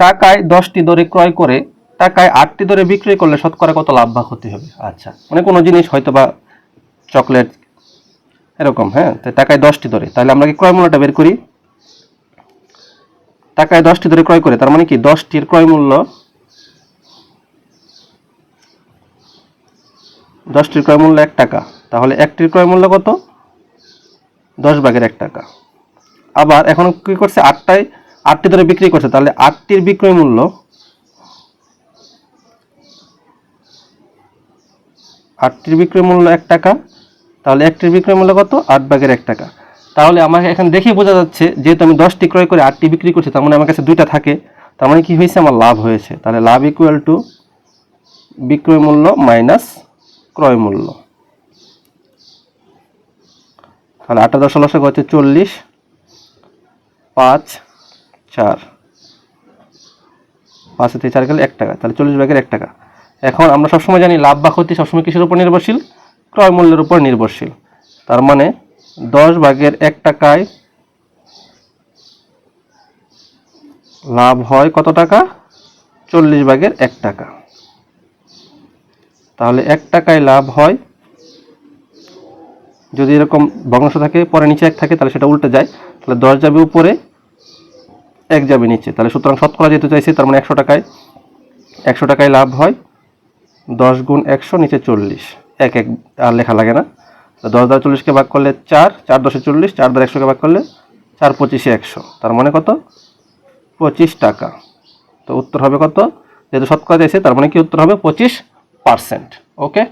টাকায় দশটি দরে ক্রয় করে, টাকায় আটটি দরে বিক্রয় করলে শতকরা কত লাভ বা ক্ষতি হবে? আচ্ছা মানে কোনো জিনিস হয়তো বা চকলেট এরকম হ্যাঁ? তো টাকায় দশটি দরে তাহলে আমরা কি ক্রয় মূল্যটা বের করি? টাকায় দশটি দরে ক্রয় করে, তার মানে কি দশটির ক্রয় মূল্য, দশটির ক্রয় মূল্য এক টাকা, তাহলে একটির ক্রয় মূল্য কত? দশ ভাগের এক টাকা। আবার এখন কি করছে? আটটায় আটটি ধরে বিক্রি করছে, তাহলে আটটির বিক্রয় মূল্য আটটির বিক্রয় মূল্য এক টাকা, তাহলে একটির বিক্রয় মূল্য কত? আট ভাগের এক টাকা। তাহলে আমাকে এখানে দেখেই বোঝা যাচ্ছে, যেহেতু আমি দশটি ক্রয় করে আটটি বিক্রি করছি, তার মানে আমার কাছে দুইটা থাকে। তার মানে কী হয়েছে? আমার লাভ হয়েছে। তাহলে লাভ ইকুয়াল টু বিক্রয় মূল্য মাইনাস ক্রয় মূল্য। তাহলে আটটা দশ লসক হচ্ছে চল্লিশ, পাঁচ চার। পাঁচ থেকে চার গেলে এক টাকা, তাহলে চল্লিশ ভাগের এক টাকা। এখন আমরা সবসময় জানি লাভ বা ক্ষতি সবসময় কিসের উপর নির্ভরশীল? ক্রয় মূল্যের উপর নির্ভরশীল। তার মানে দশ ভাগের এক টাকায় লাভ হয় কত টাকা? চল্লিশ ভাগের এক টাকা। তাহলে এক টাকায় লাভ হয়, যদি এরকম ভগ্নাংশ থাকে, পরে নিচে এক থাকে, তাহলে সেটা উল্টে যায়। তাহলে দশ যাবে উপরে এক যাবে নিচে। তাহলে সুতরাং শতকরা যেতে চাইছে, তার মানে একশো টাকায় একশো টাকায় লাভ হয় দশ গুণ একশো, নিচে চল্লিশ। এক এক আর লেখা লাগে না। দশ দ্বারা চল্লিশকে ভাগ করলে চার চার দশে চল্লিশ, চার দ্বারা একশোকে ভাগ করলে চার পঁচিশে একশো। তার মানে কত? পঁচিশ টাকা। তো উত্তর হবে কত? যেহেতু শতকরা চাইছে, তার মানে কি উত্তর হবে? পঁচিশ পার্সেন্ট। ওকে?